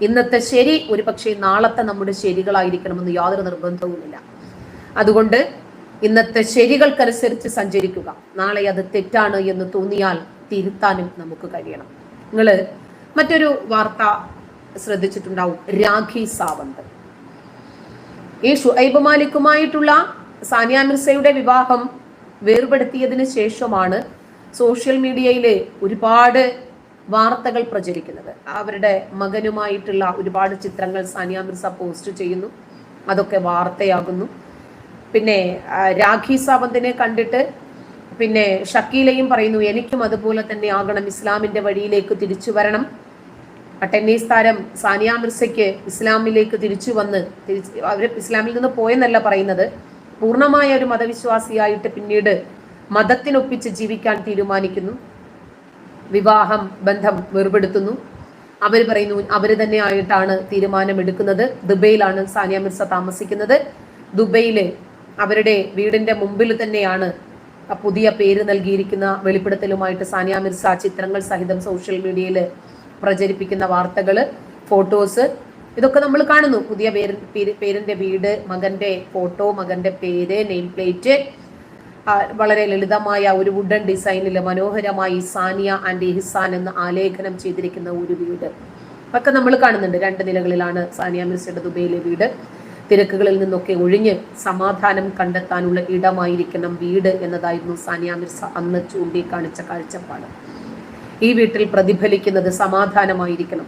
ഇന്നത്തെ ശരി ഒരു പക്ഷേ നാളത്തെ നമ്മുടെ ശരികളായിരിക്കണമെന്ന് യാതൊരു നിർബന്ധവുമില്ല. അതുകൊണ്ട് ഇന്നത്തെ ശരികൾക്കനുസരിച്ച് സഞ്ചരിക്കുക. നാളെ അത് തെറ്റാണ് എന്ന് തോന്നിയാൽ തിരുത്താനും നമുക്ക് കഴിയണം. നിങ്ങൾ മറ്റൊരു വാർത്ത ശ്രദ്ധിച്ചിട്ടുണ്ടാവും. രാഖി സാവന്ത്. ഈ ഷുഐബ് മാലിക്കുമായിട്ടുള്ള സാനിയ മിർസയുടെ വിവാഹം വേർപെടുത്തിയതിന് ശേഷമാണ് സോഷ്യൽ മീഡിയയിൽ ഒരുപാട് വാർത്തകൾ പ്രചരിക്കുന്നത്. അവരുടെ മകനുമായിട്ടുള്ള ഒരുപാട് ചിത്രങ്ങൾ സാനിയ മിർസ പോസ്റ്റ് ചെയ്യുന്നു. അതൊക്കെ വാർത്തയാകുന്നു. പിന്നെ രാഖി സാവന്തിനെ കണ്ടിട്ട് പിന്നെ ഷക്കീലയും പറയുന്നു എനിക്കും അതുപോലെ തന്നെ ആകണം. ഇസ്ലാമിന്റെ വഴിയിലേക്ക് തിരിച്ചു വരണം. ടെന്നീസ് താരം സാനിയ മിർസയ്ക്ക് ഇസ്ലാമിലേക്ക് തിരിച്ചു വന്ന് തിരിച്ച് അവർ ഇസ്ലാമിൽ നിന്ന് പോയെന്നല്ല പറയുന്നത്. പൂർണമായ ഒരു മതവിശ്വാസിയായിട്ട് പിന്നീട് മതത്തിനൊപ്പിച്ച് ജീവിക്കാൻ തീരുമാനിക്കുന്നു. വിവാഹം ബന്ധം വേർപെടുത്തുന്നു. അവർ പറയുന്നു അവർ തന്നെ ആയിട്ടാണ് തീരുമാനമെടുക്കുന്നത്. ദുബൈയിലാണ് സാനിയ മിർസ താമസിക്കുന്നത്. ദുബൈയിൽ അവരുടെ വീടിന്റെ മുമ്പിൽ തന്നെയാണ് പുതിയ പേര് നൽകിയിരിക്കുന്ന വെളിപ്പെടുത്തലുമായിട്ട് സാനിയ മിർസ ചിത്രങ്ങൾ സഹിതം സോഷ്യൽ മീഡിയയിൽ പ്രചരിപ്പിക്കുന്ന വാർത്തകൾ ഫോട്ടോസ്. ഇതൊക്കെ നമ്മൾ കാണുന്നു. പുതിയ പേര് പേര്- പേരിന്റെ വീട് മകന്റെ ഫോട്ടോ മകന്റെ പേര് നെയിം പ്ലേറ്റ്. വളരെ ലളിതമായ ഒരു വുഡൻ ഡിസൈനിൽ മനോഹരമായി സാനിയ ആൻഡ് ഇഹ്സാൻ എന്ന് ആലേഖനം ചെയ്തിരിക്കുന്ന ഒരു വീട്. ഒക്കെ നമ്മൾ കാണുന്നുണ്ട്. രണ്ട് നിലകളിലാണ് സാനിയ മിർസയുടെ ദുബൈയിലെ വീട്. തിരക്കുകളിൽ നിന്നൊക്കെ ഒഴിഞ്ഞ് സമാധാനം കണ്ടെത്താനുള്ള ഇടമായിരിക്കണം വീട് എന്നതായിരുന്നു സാനിയ മിർസ അന്ന് ചൂണ്ടിക്കാണിച്ച കാഴ്ചപ്പാട്. ഈ വീട്ടിൽ പ്രതിഫലിക്കുന്നത് സമാധാനമായിരിക്കണം.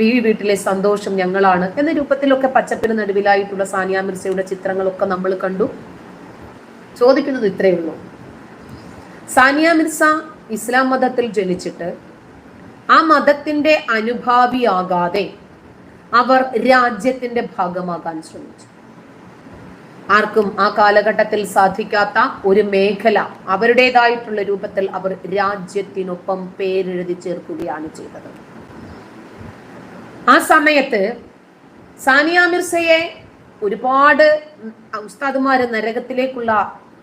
ഈ വീട്ടിലെ സന്തോഷം ഞങ്ങളാണ് എന്ന രൂപത്തിലൊക്കെ പച്ചപ്പിന് നടുവിലായിട്ടുള്ള സാനിയ മിർസയുടെ ചിത്രങ്ങളൊക്കെ നമ്മൾ കണ്ടു. ചോദിക്കുന്നത് ഇത്രയേ ഉള്ളൂ. സാനിയ മിർസ ഇസ്ലാം മതത്തിൽ ജനിച്ചിട്ട് ആ മതത്തിന്റെ അനുഭാവിയാകാതെ അവർ രാജ്യത്തിന്റെ ഭാഗമാകാൻ ശ്രമിച്ചു. ആർക്കും ആ കാലഘട്ടത്തിൽ സാധിക്കാത്ത ഒരു മേഖല അവരുടേതായിട്ടുള്ള രൂപത്തിൽ അവർ രാജ്യത്തിനൊപ്പം പേരെഴുതി ചേർക്കുകയാണ് ചെയ്തത്. ആ സമയത്ത് സാനിയ മിർസയെ ഒരുപാട് ഉസ്താദുമാര് നരകത്തിലേക്കുള്ള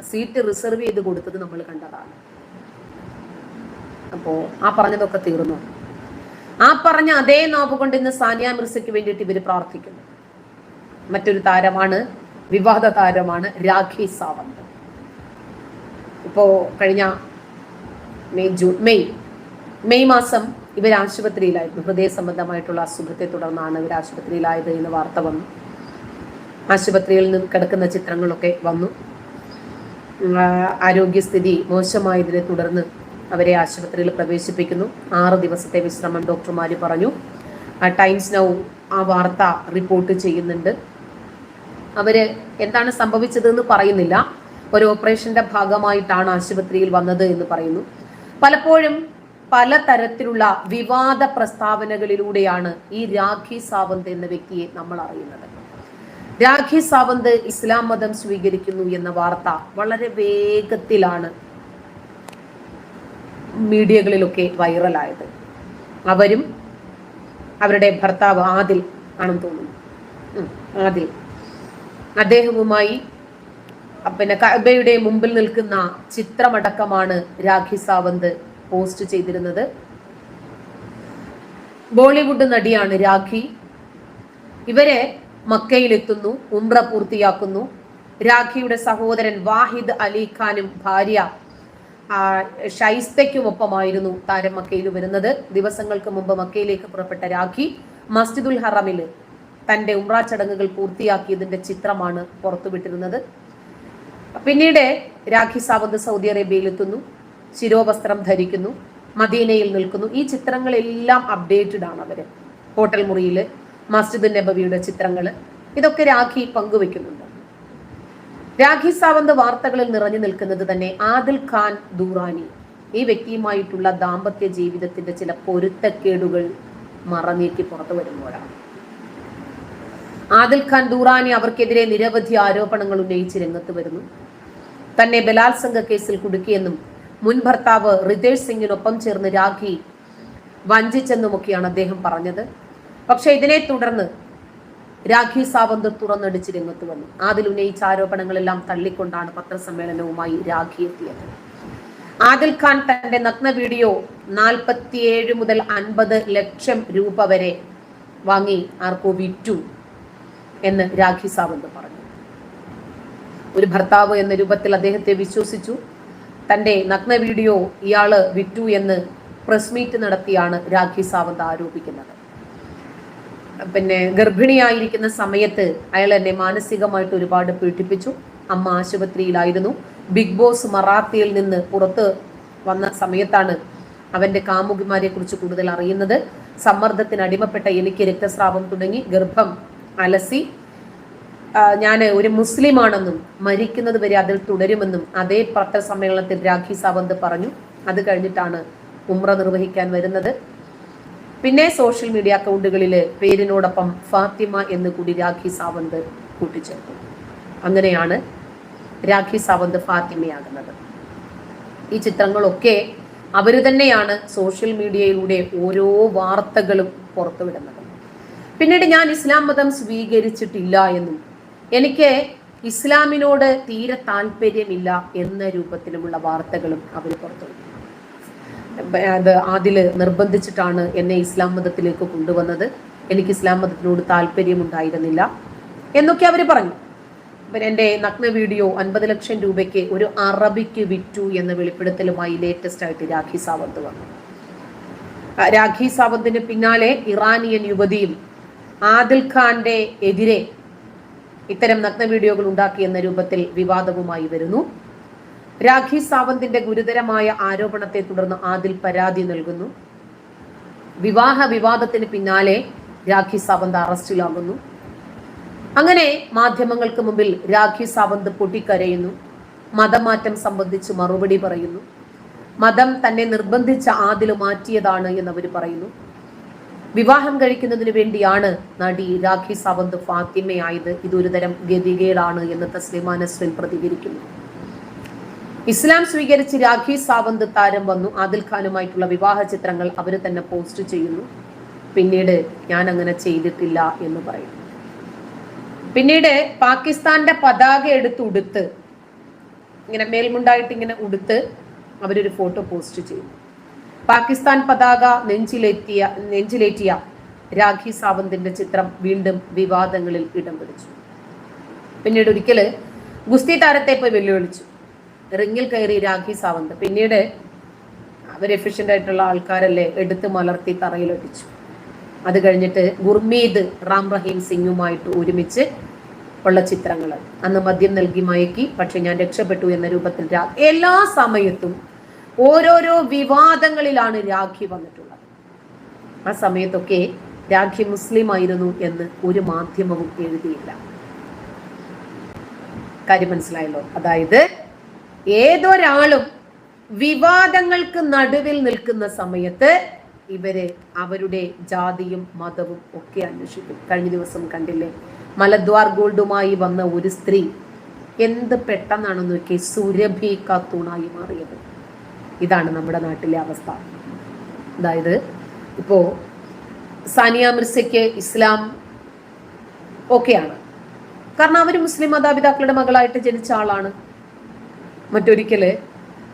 സീറ്റ് റിസർവ് ചെയ്ത് കൊടുത്തത് നമ്മൾ കണ്ടതാണ്. അപ്പോ ആ പറഞ്ഞതൊക്കെ തീർന്നു. ആ പറഞ്ഞ അതേ നാവ് കൊണ്ട് ഇന്ന് സാനിയ മിർസയ്ക്ക് വേണ്ടിയിട്ട് ഇവർ പ്രാർത്ഥിക്കുന്നു. മറ്റൊരു താരമാണ് വിവാദ താരമാണ് രാഖി സാവന്ത്. ഇപ്പോ കഴിഞ്ഞ മെയ് ജൂൺ മെയ് മെയ് മാസം ഇവർ ആശുപത്രിയിലായിരുന്നു. ഹൃദയ സംബന്ധമായിട്ടുള്ള അസുഖത്തെ തുടർന്നാണ് ഇവർ ആശുപത്രിയിലായത് എന്ന് വാർത്ത വന്നു. ആശുപത്രിയിൽ നിന്ന് കിടക്കുന്ന ചിത്രങ്ങളൊക്കെ വന്നു. ആരോഗ്യസ്ഥിതി മോശമായതിനെ തുടർന്ന് അവരെ ആശുപത്രിയിൽ പ്രവേശിപ്പിക്കുന്നു. ആറ് ദിവസത്തെ വിശ്രമം ഡോക്ടർമാർ പറഞ്ഞു. ടൈംസ് നൗ ആ വാർത്ത റിപ്പോർട്ട് ചെയ്യുന്നുണ്ട്. അവർ എന്താണ് സംഭവിച്ചതെന്ന് പറയുന്നില്ല. ഒരു ഓപ്പറേഷന്റെ ഭാഗമായിട്ടാണ് ആശുപത്രിയിൽ വന്നത് എന്ന് പറയുന്നു. പലപ്പോഴും പല തരത്തിലുള്ള വിവാദ പ്രസ്താവനകളിലൂടെയാണ് ഈ രാഖി സാവന്ത് എന്ന വ്യക്തിയെ നമ്മൾ അറിയുന്നത്. രാഖി സാവന്ത് ഇസ്ലാം മതം സ്വീകരിക്കുന്നു എന്ന വാർത്ത വളരെ വേഗത്തിലാണ് മീഡിയകളിലൊക്കെ വൈറലായത്. അവരും അവരുടെ ഭർത്താവ് ആദിൽ ആണെന്ന് തോന്നുന്നു. ആദിൽ. അദ്ദേഹവുമായി പിന്നെ കബയുടെ മുമ്പിൽ നിൽക്കുന്ന ചിത്രമടക്കമാണ് രാഖി സാവന്ത് പോസ്റ്റ് ചെയ്തിരുന്നത്. ബോളിവുഡ് നടിയാണ് രാഖി. ഇവരെ മക്കയിലെത്തുന്നു ഉംറ പൂർത്തിയാക്കുന്നു. രാഖിയുടെ സഹോദരൻ വാഹിദ് അലി ഖാനും ഭാര്യ ഷൈസ്തയ്ക്കുമൊപ്പമായിരുന്നു താരം മക്കയിൽ വരുന്നത്. ദിവസങ്ങൾക്ക് മുമ്പ് മക്കയിലേക്ക് പുറപ്പെട്ട രാഖി മസ്ജിദുൽ ഹറമിൽ തന്റെ ഉംറ ചടങ്ങുകൾ പൂർത്തിയാക്കിയതിന്റെ ചിത്രമാണ് പുറത്തുവിട്ടിരുന്നത്. പിന്നീട് രാഖി സാവന്ത് സൗദി അറേബ്യയിലെത്തുന്നു ശിരോവസ്ത്രം ധരിക്കുന്നു മദീനയിൽ നിൽക്കുന്നു. ഈ ചിത്രങ്ങളെല്ലാം അപ്ഡേറ്റഡ് ആണ് അവർ ഹോട്ടൽ മുറിയിൽ മസ്ജിദ് നബവിയുടെ ചിത്രങ്ങൾ ഇതൊക്കെ രാഖി പങ്കുവെക്കുന്നുണ്ട് രാഖി സാവന്ത് വാർത്തകളിൽ നിറഞ്ഞു നിൽക്കുന്നത് തന്നെ ആദിൽ ഖാൻ ദൂറാനി. ഈ വ്യക്തിയുമായിട്ടുള്ള ദാമ്പത്യ ജീവിതത്തിന്റെ ചില പൊരുത്തക്കേടുകൾ മറനീക്കി പുറത്തു വരുമ്പോഴാണ്. ആദിൽ ഖാൻ ദൂറാനി അവർക്കെതിരെ നിരവധി ആരോപണങ്ങൾ ഉന്നയിച്ച് രംഗത്ത് വരുന്നു. തന്നെ ബലാത്സംഗ കേസിൽ കുടുക്കിയെന്നും മുൻ ഭർത്താവ് റിതേഷ് സിംഗിനൊപ്പം ചേർന്ന് രാഖി വഞ്ചിച്ചെന്നുമൊക്കെയാണ് അദ്ദേഹം പറഞ്ഞത്. പക്ഷെ ഇതിനെ തുടർന്ന് രാഖി സാവന്ത് തുറന്നടിച്ച് രംഗത്ത് വന്നു. ആദിൽ ഉന്നയിച്ച ആരോപണങ്ങളെല്ലാം തള്ളിക്കൊണ്ടാണ് പത്രസമ്മേളനവുമായി രാഖി എത്തിയത്. ആദിൽ ഖാൻ തന്റെ നഗ്ന വീഡിയോ നാൽപ്പത്തിയേഴ് മുതൽ അൻപത് ലക്ഷം രൂപ വരെ വാങ്ങി ആർക്കോ വിറ്റു എന്ന് രാഖി സാവന്ത് പറഞ്ഞു. ഒരു ഭർത്താവ് എന്ന രൂപത്തിൽ അദ്ദേഹത്തെ വിശ്വസിച്ചു. തന്റെ നഗ്ന വീഡിയോ ഇയാൾ വിറ്റു എന്ന് പ്രസ് മീറ്റ് നടത്തിയാണ് രാഖി സാവന്ത് ആരോപിക്കുന്നത്. പിന്നെ ഗർഭിണിയായിരിക്കുന്ന സമയത്ത് അയാൾ എന്നെ മാനസികമായിട്ട് ഒരുപാട് പീഡിപ്പിച്ചു. അമ്മ ആശുപത്രിയിലായിരുന്നു. ബിഗ് ബോസ് മറാത്തിയിൽ നിന്ന് പുറത്ത് വന്ന സമയത്താണ് അവന്റെ കാമുകിമാരെ കുറിച്ച് കൂടുതൽ അറിയുന്നത്. സമ്മർദ്ദത്തിന് അടിമപ്പെട്ട എനിക്ക് രക്തസ്രാവം തുടങ്ങി ഗർഭം അലസി. ഞാൻ ഒരു മുസ്ലിമാണെന്നും മരിക്കുന്നത് വരെ അതിൽ തുടരുമെന്നും അതേ പത്രസമ്മേളനത്തിൽ രാഖി സാവന്ത് പറഞ്ഞു. അത് കഴിഞ്ഞിട്ടാണ് ഉമ്ര നിർവഹിക്കാൻ വരുന്നത്. പിന്നെ സോഷ്യൽ മീഡിയ അക്കൗണ്ടുകളിൽ പേരിനോടൊപ്പം ഫാത്തിമ എന്ന് കൂടി രാഖി സാവന്ത് കൂട്ടിച്ചേർത്തു. അങ്ങനെയാണ് രാഖി സാവന്ത് ഫാത്തിമയാകുന്നത്. ഈ ചിത്രങ്ങളൊക്കെ അവർ തന്നെയാണ് സോഷ്യൽ മീഡിയയിലൂടെ ഓരോ വാർത്തകളും പുറത്തുവിടുന്നത്. പിന്നീട് ഞാൻ ഇസ്ലാം മതം സ്വീകരിച്ചിട്ടില്ല എന്നും എനിക്ക് ഇസ്ലാമിനോട് തീരെ താല്പര്യമില്ല എന്ന രൂപത്തിലുമുള്ള വാർത്തകളും അവർ പുറത്തുവിട്ടു അത് അതിൽ നിർബന്ധിച്ചിട്ടാണ് എന്നെ ഇസ്ലാം മതത്തിലേക്ക് കൊണ്ടുവന്നത്. എനിക്ക് ഇസ്ലാം മതത്തിനോട് താല്പര്യമുണ്ടായിരുന്നില്ല. എന്നൊക്കെ അവർ പറഞ്ഞു. എന്റെ നഗ്ന വീഡിയോ അൻപത് ലക്ഷം രൂപയ്ക്ക് ഒരു അറബിക്ക് വിറ്റു എന്ന വെളിപ്പെടുത്തലുമായി ലേറ്റസ്റ്റ് ആയിട്ട് രാഖി സാവന്ത് വന്നു. രാഖി സാവന്തിന് പിന്നാലെ ഇറാനിയൻ യുവതിയും ആദിൽ ഖാന്റെ എതിരെ ഇത്തരം നഗ്ന വീഡിയോകൾ ഉണ്ടാക്കി എന്ന രൂപത്തിൽ വിവാദവുമായി വരുന്നു. രാഖി സാവന്തിന്റെ ഗുരുതരമായ ആരോപണത്തെ തുടർന്ന് ആദിൽ പരാതി നൽകുന്നു. വിവാഹ വിവാദത്തിന് പിന്നാലെ രാഖി സാവന്ത് അറസ്റ്റിലാകുന്നു. അങ്ങനെ മാധ്യമങ്ങൾക്ക് മുമ്പിൽ രാഖി സാവന്ത് പൊട്ടിക്കരയുന്നു. മതമാറ്റം സംബന്ധിച്ച് മറുപടി പറയുന്നു. മതം തന്നെ നിർബന്ധിച്ച ആദിൽ മാറ്റിയതാണ് എന്നവർ പറയുന്നു. വിവാഹം കഴിക്കുന്നതിന് വേണ്ടിയാണ് നടി രാഖി സാവന്ത് ഫാത്തിമയായത്. ഇതൊരു തരം ഗതികേടാണ് എന്ന് തസ്ലിമാ പ്രതികരിക്കുന്നു. ഇസ്ലാം സ്വീകരിച്ച് രാഖി സാവന്ത് താരം വന്നു. ആദിൽ ഖാനുമായിട്ടുള്ള വിവാഹ ചിത്രങ്ങൾ അവർ തന്നെ പോസ്റ്റ് ചെയ്യുന്നു. പിന്നീട് ഞാൻ അങ്ങനെ ചെയ്തിട്ടില്ല എന്ന് പറയും. പിന്നീട് പാകിസ്ഥാന്റെ പതാക എടുത്ത് ഉടുത്ത് ഇങ്ങനെ മേൽമുണ്ടായിട്ട് ഇങ്ങനെ ഉടുത്ത് അവരൊരു ഫോട്ടോ പോസ്റ്റ് ചെയ്യുന്നു. പാകിസ്ഥാൻ പതാക നെഞ്ചിലേറ്റിയ നെഞ്ചിലേറ്റിയ രാഖി സാവന്തിന്റെ ചിത്രം വീണ്ടും വിവാദങ്ങളിൽ ഇടം പിടിച്ചു. പിന്നീട് ഒരിക്കൽ ഗുസ്തി താരത്തെ പോയി വെല്ലുവിളിച്ചു. റിങ്ങിൽ കയറി രാഖി സാവന്ത്. പിന്നീട് അവർ എഫിഷ്യന്റ് ആയിട്ടുള്ള ആൾക്കാരല്ലേ എടുത്ത് മലർത്തി തറയിലൊട്ടിച്ചു അത് കഴിഞ്ഞിട്ട് ഗുർമീദ് റാം റഹീം സിംഗുമായിട്ട് ഒരുമിച്ച് ഉള്ള ചിത്രങ്ങൾ. അന്ന് മദ്യം നൽകി മയക്കി പക്ഷെ ഞാൻ രക്ഷപ്പെട്ടു എന്ന രൂപത്തിൽ എല്ലാ സമയത്തും ഓരോരോ വിവാദങ്ങളിലാണ് രാഖി വന്നിട്ടുള്ളത്. ആ സമയത്തൊക്കെ രാഖി മുസ്ലിം ആയിരുന്നു എന്ന് ഒരു മാധ്യമവും എഴുതിയില്ല. കാര്യം മനസ്സിലായല്ലോ? അതായത് ഏതൊരാളും വിവാദങ്ങൾക്ക് നടുവിൽ നിൽക്കുന്ന സമയത്ത് ഇവർ അവരുടെ ജാതിയും മതവും ഒക്കെ അന്വേഷിക്കും. കഴിഞ്ഞ ദിവസം കണ്ടില്ലേ? മലദ്വാർ ഗോൾഡുമായി വന്ന ഒരു സ്ത്രീ എന്ത് പെട്ടെന്നാണെന്ന് നോക്കി സുരഭി കാത്തൂണായി മാറിയത്. ഇതാണ് നമ്മുടെ നാട്ടിലെ അവസ്ഥ. അതായത് ഇപ്പോ സാനിയ മിർസയ്ക്ക് ഇസ്ലാം ഓക്കെയാണ് കാരണം അവർ മുസ്ലിം മാതാപിതാക്കളുടെ മകളായിട്ട് ജനിച്ച ആളാണ്. മറ്റൊരിക്കൽ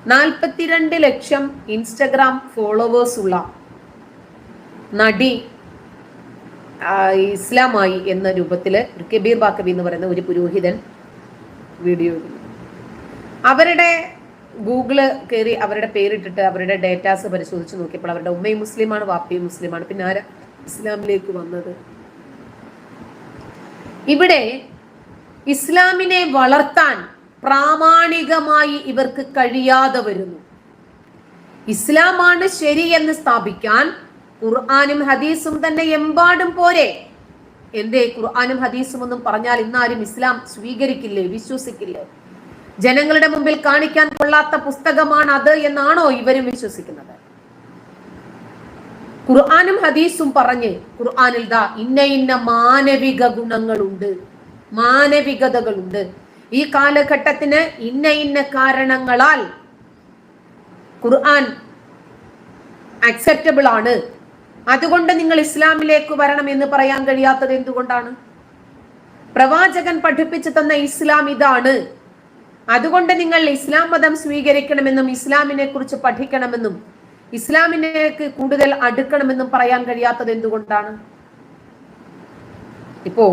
നാൽപ്പത്തിരണ്ട് ലക്ഷം ഇൻസ്റ്റഗ്രാം ഫോളോവേഴ്സ് ഉള്ള നടി ഇസ്ലാമായി എന്ന രൂപത്തിൽ കബീർ ബാക്കബി എന്ന് പറയുന്ന ഒരു പുരോഹിതൻ വീഡിയോ അവരുടെ ഗൂഗിൾ കയറി അവരുടെ പേരിട്ടിട്ട് അവരുടെ ഡേറ്റാസ് പരിശോധിച്ച് നോക്കിയപ്പോൾ അവരുടെ ഉമ്മയും മുസ്ലിമാണ് വാപ്പയും മുസ്ലിമാണ്. പിന്നെ ആരാ ഇസ്ലാമിലേക്ക് വന്നത്? ഇവിടെ ഇസ്ലാമിനെ വളർത്താൻ പ്രാമാണികമായി ഇവർക്ക് കഴിയാതെ വരുന്നു. ഇസ്ലാമാണ് ശരി എന്ന് സ്ഥാപിക്കാൻ ഖുർആാനും ഹദീസും തന്നെ എമ്പാടും പോരെ. എന്തേ ഖുർആാനും ഹദീസും ഒന്നും പറഞ്ഞാൽ ഇന്നാരും ഇസ്ലാം സ്വീകരിക്കില്ലേ വിശ്വസിക്കില്ലേ? ജനങ്ങളുടെ മുമ്പിൽ കാണിക്കാൻ കൊള്ളാത്ത പുസ്തകമാണ് അത് എന്നാണോ ഇവരും വിശ്വസിക്കുന്നത്? ഖുർആാനും ഹദീസും പറഞ്ഞ് ഖുർആാനിൽ ദാ ഇന്ന ഇന്ന മാനവിക ഗുണങ്ങളുണ്ട് മാനവികതകളുണ്ട്. ഈ കാലഘട്ടത്തിന് ഇന്ന ഇന്ന കാരണങ്ങളാൽ ഖുർആൻ അക്സെപ്റ്റബിൾ ആണ്. അതുകൊണ്ട് നിങ്ങൾ ഇസ്ലാമിലേക്ക് വരണം എന്ന് പറയാൻ കഴിയാത്തത് എന്തുകൊണ്ടാണ്? പ്രവാചകൻ പഠിപ്പിച്ചു തന്ന ഇസ്ലാം ഇതാണ്. അതുകൊണ്ട് നിങ്ങൾ ഇസ്ലാം മതം സ്വീകരിക്കണമെന്നും ഇസ്ലാമിനെ കുറിച്ച് പഠിക്കണമെന്നും ഇസ്ലാമിനേക്ക് കൂടുതൽ അടുക്കണമെന്നും പറയാൻ കഴിയാത്തത് എന്തുകൊണ്ടാണ്? ഇപ്പോ